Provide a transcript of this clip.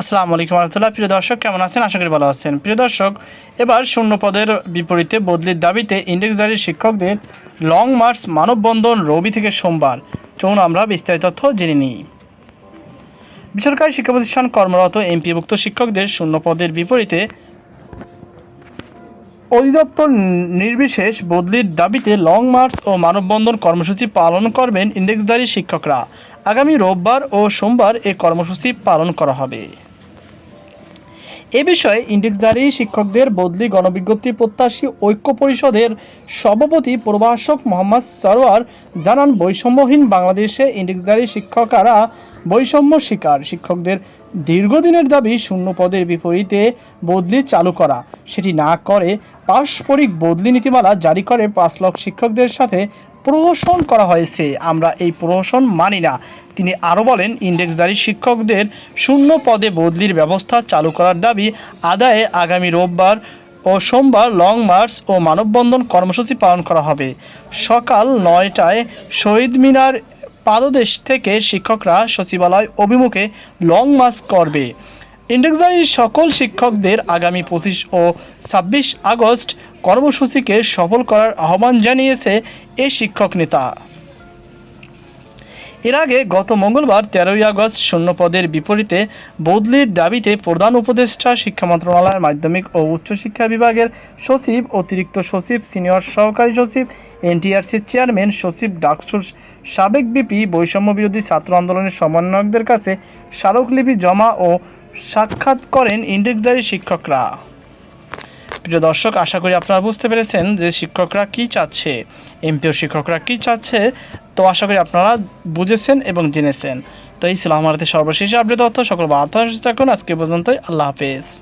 আসসালামু আলাইকুম রহমতুল্লাহ। প্রিয় দর্শক, কেমন আছেন? আশা করি ভালো আছেন। প্রিয় দর্শক, এবার শূন্য পদের বিপরীতে বদলির দাবিতে ইন্ডেক্সধারী শিক্ষকদের লং মার্চ মানববন্ধন রবি থেকে সোমবার। চলুন আমরা বিস্তারিত তথ্য জেনে নিই। বেসরকারি শিক্ষা প্রতিষ্ঠান কর্মরত এমপিভুক্ত শিক্ষকদের শূন্য পদের বিপরীতে অধিদপ্তর নির্বিশেষ বদলির দাবিতে লং মার্চ ও মানববন্ধন কর্মসূচি পালন করবেন ইন্ডেক্সধারী শিক্ষকরা। আগামী রোববার ও সোমবার এ কর্মসূচি পালন করা হবে। এ বিষয়ে ইন্ডেক্সধারী শিক্ষকদের বদলি গণবিজ্ঞপ্তি প্রত্যাশী ঐক্য পরিষদের সভাপতি প্রভাষক মোহাম্মদ সরোয়ার জানান বৈষম্যহীন বাংলাদেশে ইন্ডেক্সধারী শিক্ষকরা বৈষম্য শিকার। শিক্ষকদের দীর্ঘদিনের দাবি শূন্য পদের বিপরীতে বদলি চালু করা। সেটি না করে পারস্পরিক বদলি নীতিমালা জারি করে পাঁচ লক্ষ শিক্ষকদের সাথে প্রহসন করা হয়েছে। আমরা এই প্রহসন মানি না। তিনি আরও বলেন, ইন্ডেক্সধারী শিক্ষকদের শূন্য পদে বদলির ব্যবস্থা চালু করার দাবি আদায়ে আগামী রোববার ও সোমবার লং মার্চ ও মানববন্ধন কর্মসূচি পালন করা হবে। সকাল নয়টায় শহীদ মিনার পাদদেশ থেকে শিক্ষকরা সচিবালয় অভিমুখে লং মার্চ করবে। ইন্ডেক্সারির সকল শিক্ষকদের আগামী পঁচিশ ও ছাব্বিশ আগস্ট কর্মসূচিকে সফল করার আহ্বান জানিয়েছে এ শিক্ষক নেতা। এর আগে গত মঙ্গলবার তেরোই আগস্ট শূন্যপদের বিপরীতে বদলির দাবিতে প্রধান উপদেষ্টা শিক্ষা মন্ত্রণালয়ের মাধ্যমিক ও উচ্চশিক্ষা বিভাগের সচিব, অতিরিক্ত সচিব, সিনিয়র সহকারী সচিব এনটিআরসির চেয়ারম্যান সচিব, ডাকসুর সাবেক বিপি, বৈষম্য বিরোধী ছাত্র আন্দোলনের সমন্বয়কদের কাছে স্মারকলিপি জমা ও সাক্ষাৎ করেন ইন্ডেক্সধারী শিক্ষকরা। প্রিয় দর্শক, আশা করি আপনারা বুঝতে পেরেছেন যে শিক্ষকরা কি চাচ্ছে। এমপিও শিক্ষকরা কি চাচ্ছে, তো আশা করি আপনারা বুঝেছেন এবং জেনেছেন। তো এই ছিল আমাদের সর্বশেষ আপডেট তথ্য। সকল বার্তা থাকুন। আজকে পর্যন্তই আল্লাহ হাফেজ।